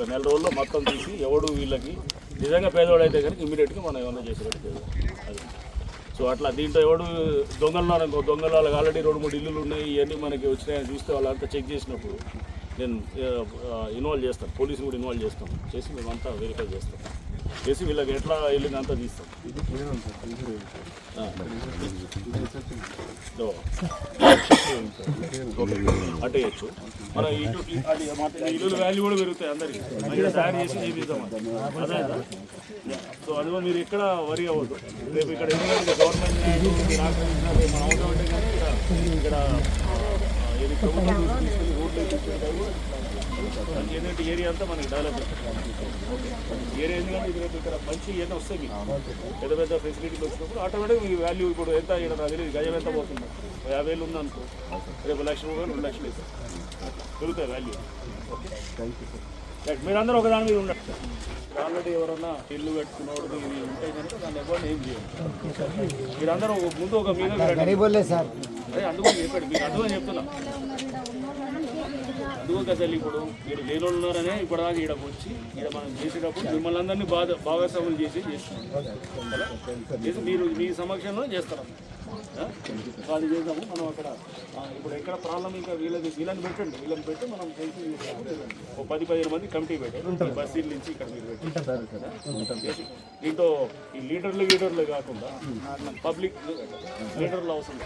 ఒక నెల రోజుల్లో మొత్తం తీసి ఎవడు వీళ్ళకి నిజంగా పేదవాడు అయితే కనుక ఇమీడియట్గా మనం ఏమన్నా చేసేటట్టు అది. సో అట్లా దీంట్లో ఎవడు దొంగలు ఉన్నారు అనుకో దొంగలు వాళ్ళకి ఆల్రెడీ రెండు మూడు ఇల్లులు ఉన్నాయి ఇవన్నీ మనకి వచ్చినాయని చూస్తే వాళ్ళంతా చెక్ చేసినప్పుడు నేను ఇన్వాల్వ్ చేస్తాను. పోలీసులు కూడా ఇన్వాల్వ్ చేస్తాం. చేసి మేమంతా వెరిఫై చేస్తాం. చేసి వీళ్ళకి ఎట్లా వెళ్ళింది అంతా తీస్తాం. అంటే ఓ. మనం ఇటు అది ఇల్లు వాల్యూ కూడా పెరుగుతాయి అందరికి. ఇక్కడ తయారు చేసి చేపిద్దాం అదే సో అది మీరు ఎక్కడ వరి అవ్వద్దు. రేపు ఇక్కడ ఎందుకంటే గవర్నమెంట్ మీరు మన అవసరం అంటే కానీ ఇక్కడ ఏంటంటే ఏరియా అంతా మనకి డెవలప్ ఏరియా ఎందుకంటే ఇక్కడ మంచి ఇవన్నీ వస్తాయి మీకు పెద్ద పెద్ద ఫెసిలిటీలు వచ్చినప్పుడు ఆటోమేటిక్ మీ వాల్యూ ఇప్పుడు ఎంత ఇక్కడ తెలియదు గజం ఎంత పోతుంది యాభై వేలు ఉందనుకో రేపు లక్ష రూపాయలు రెండు లక్షలు ఇస్తాం పెరుగుతాయి వాల్యూ సార్ మీరందరూ ఒక దాని మీద ఉండదు ఆల్రెడీ ఎవరన్నా ఇల్లు కట్టుకున్నవాడు ఇవి ఉంటాయి కనుక దాన్ని ఎవరు ఏం చేయండి మీరందరూ ఒక- ముందు ఒక మీద గరీబోలే సార్. అదే అందుకని చెప్పాడు మీకు అర్థమని చెప్తున్నా. అందుకో కదా ఇప్పుడు మీరు లేని వాళ్ళు ఉన్నారనే ఇప్పటిదాకా ఈడకు వచ్చి ఈడ మనం చేసేటప్పుడు మిమ్మల్ని అందరినీ బాధ భాగస్వాములు చేసి చేస్తున్నాం? చేసి మీరు మీ సమక్షంలో చేస్తారు వాళ్ళు చేద్దాము. మనం అక్కడ ఇప్పుడు ఎక్కడ ప్రాబ్లం ఇంకా వీళ్ళది వీళ్ళని పెట్టండి. వీళ్ళని పెట్టి మనం ఫెన్సింగ్ పది పదిహేను మంది కమిటీ పెట్టారు బస్సీల నుంచి ఇక్కడ మీరు పెట్టి దీంతో ఈ లీటర్లు గీటర్లు కాకుండా పబ్లిక్ లీటర్లు అవసరం.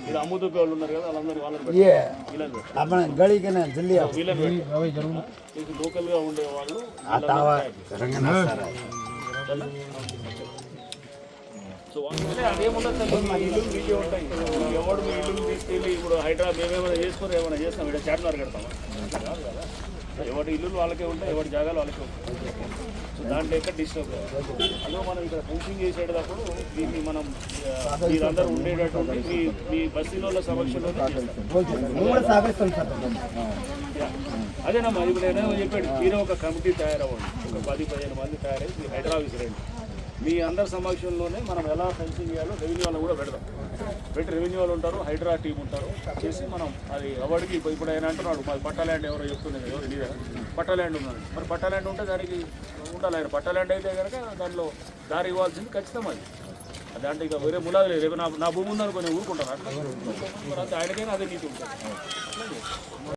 ఇక్కడ అమ్ముదు వాళ్ళు ఉన్నారు కదా వాళ్ళందరూ వాళ్ళని లోకల్ లోకల్గా ఉండే వాళ్ళు సో అంటే అదేముండదు తల్లి, మీ ఇల్లులు మీకే ఉంటాయి ఎవడు మీ ఇల్లు తీసుకెళ్ళి ఇప్పుడు హైదరాబాద్ మేమేమైనా చేసుకొని ఏమైనా చేస్తాం ఇక్కడ చార్మినార్ కడతామా ఎవరి ఇల్లు వాళ్ళకే ఉంటాయి ఎవరి జాగాలు వాళ్ళకే ఉంటాయి సో దాంట్లో ఎక్కడ డిస్టర్బ్ అదో మనం ఇక్కడ ఫెన్సింగ్ చేసేటప్పుడు దీన్ని మనం ఆ, మీరందరూ ఉండేటటువంటి మీ మీ బస్సీల సమక్షంలో చేస్తాం యా. అదేనమ్మా ఇప్పుడు నేను చెప్పాడు మీరే ఒక కమిటీ తయారవ్వండి ఒక పది పదిహేను మంది తయారై మీ హైదరాబాద్ రండి మీ అందరి సమక్షంలోనే మనం ఎలా ఫెన్సింగ్ చేయాలో రెవెన్యూ వాళ్ళు కూడా పెడదాం. పెట్టి రెవెన్యూ వాళ్ళు ఉంటారు హైడ్రా టీం ఉంటారు. చేసి మనం అది అవార్డుకి ఇప్పుడు ఇప్పుడు ఆయన అంటున్నాడు మాది పట్టాల్యాండ్ ఎవరో చెప్తుంది ఎవరు లీడర్ పట్టాల్యాండ్ ల్యాండ్ మరి పట్టాల్యాండ్ ఉంటే దానికి ఉండాలి ఆయన. పట్టాల్యాండ్ అయితే కనుక దాంట్లో దారి ఇవ్వాల్సింది ఖచ్చితం అది. దాంట్లో ఇక వేరే ములాది లేదు. రేపు నా నా భూమి ఉందనుకో నేను ఊరుకుంటాను. అట్లా ఆయనకైనా అదే నీతి ఉంటుంది.